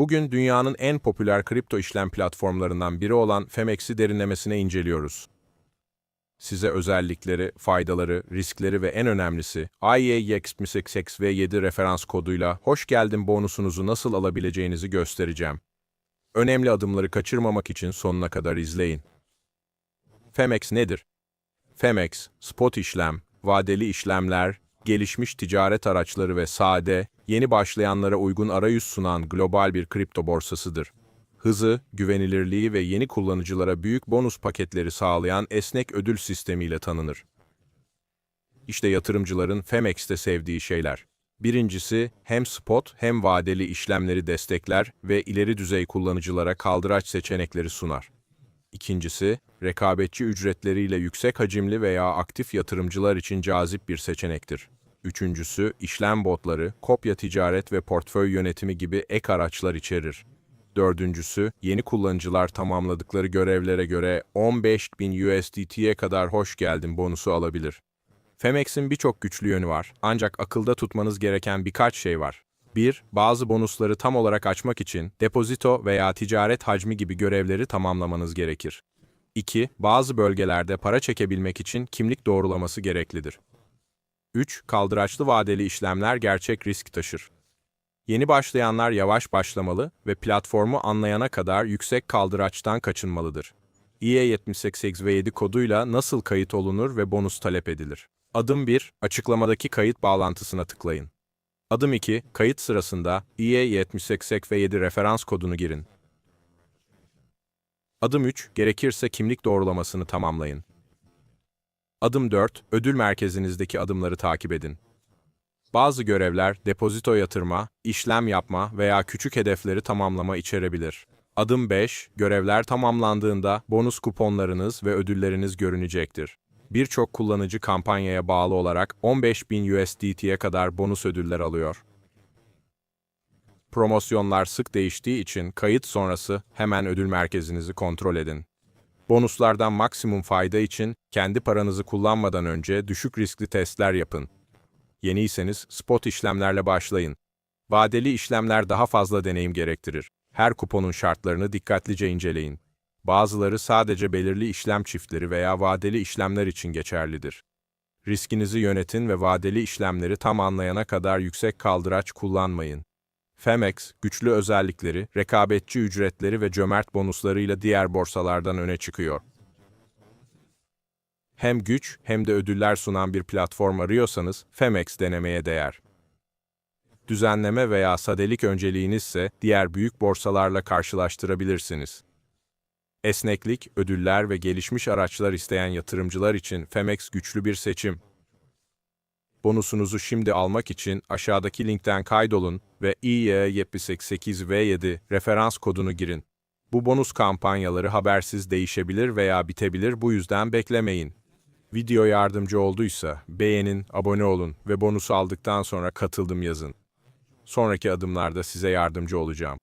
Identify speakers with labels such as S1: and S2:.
S1: Bugün dünyanın en popüler kripto işlem platformlarından biri olan Femex'i derinlemesine inceliyoruz. Size özellikleri, faydaları, riskleri ve en önemlisi IEX867 referans koduyla hoş geldin bonusunuzu nasıl alabileceğinizi göstereceğim. Önemli adımları kaçırmamak için sonuna kadar izleyin. Femex nedir? Femex, spot işlem, vadeli işlemler, gelişmiş ticaret araçları ve sade, yeni başlayanlara uygun arayüz sunan global bir kripto borsasıdır. Hızı, güvenilirliği ve yeni kullanıcılara büyük bonus paketleri sağlayan esnek ödül sistemiyle tanınır. İşte yatırımcıların Femex'te sevdiği şeyler. Birincisi, hem spot hem vadeli işlemleri destekler ve ileri düzey kullanıcılara kaldıraç seçenekleri sunar. İkincisi, rekabetçi ücretleriyle yüksek hacimli veya aktif yatırımcılar için cazip bir seçenektir. Üçüncüsü, işlem botları, kopya ticaret ve portföy yönetimi gibi ek araçlar içerir. Dördüncüsü, yeni kullanıcılar tamamladıkları görevlere göre 15.000 USDT'ye kadar hoş geldin bonusu alabilir. Femex'in birçok güçlü yönü var, ancak akılda tutmanız gereken birkaç şey var. 1. Bazı bonusları tam olarak açmak için depozito veya ticaret hacmi gibi görevleri tamamlamanız gerekir. 2. Bazı bölgelerde para çekebilmek için kimlik doğrulaması gereklidir. 3. Kaldıraçlı vadeli işlemler gerçek risk taşır. Yeni başlayanlar yavaş başlamalı ve platformu anlayana kadar yüksek kaldıraçtan kaçınmalıdır. IE787 koduyla nasıl kayıt olunur ve bonus talep edilir? Adım 1. Açıklamadaki kayıt bağlantısına tıklayın. Adım 2. Kayıt sırasında IE787 referans kodunu girin. Adım 3. Gerekirse kimlik doğrulamasını tamamlayın. Adım 4. Ödül merkezinizdeki adımları takip edin. Bazı görevler depozito yatırma, işlem yapma veya küçük hedefleri tamamlama içerebilir. Adım 5. Görevler tamamlandığında bonus kuponlarınız ve ödülleriniz görünecektir. Birçok kullanıcı kampanyaya bağlı olarak 15.000 USDT'ye kadar bonus ödüller alıyor. Promosyonlar sık değiştiği için kayıt sonrası hemen ödül merkezinizi kontrol edin. Bonuslardan maksimum fayda için kendi paranızı kullanmadan önce düşük riskli testler yapın. Yeniyseniz spot işlemlerle başlayın. Vadeli işlemler daha fazla deneyim gerektirir. Her kuponun şartlarını dikkatlice inceleyin. Bazıları sadece belirli işlem çiftleri veya vadeli işlemler için geçerlidir. Riskinizi yönetin ve vadeli işlemleri tam anlayana kadar yüksek kaldıraç kullanmayın. Femex, güçlü özellikleri, rekabetçi ücretleri ve cömert bonuslarıyla diğer borsalardan öne çıkıyor. Hem güç hem de ödüller sunan bir platform arıyorsanız Femex denemeye değer. Düzenleme veya sadelik önceliğinizse diğer büyük borsalarla karşılaştırabilirsiniz. Esneklik, ödüller ve gelişmiş araçlar isteyen yatırımcılar için Femex güçlü bir seçim. Bonusunuzu şimdi almak için aşağıdaki linkten kaydolun ve IE788V7 referans kodunu girin. Bu bonus kampanyaları habersiz değişebilir veya bitebilir bu yüzden beklemeyin. Video yardımcı olduysa beğenin, abone olun ve bonusu aldıktan sonra katıldım yazın. Sonraki adımlarda size yardımcı olacağım.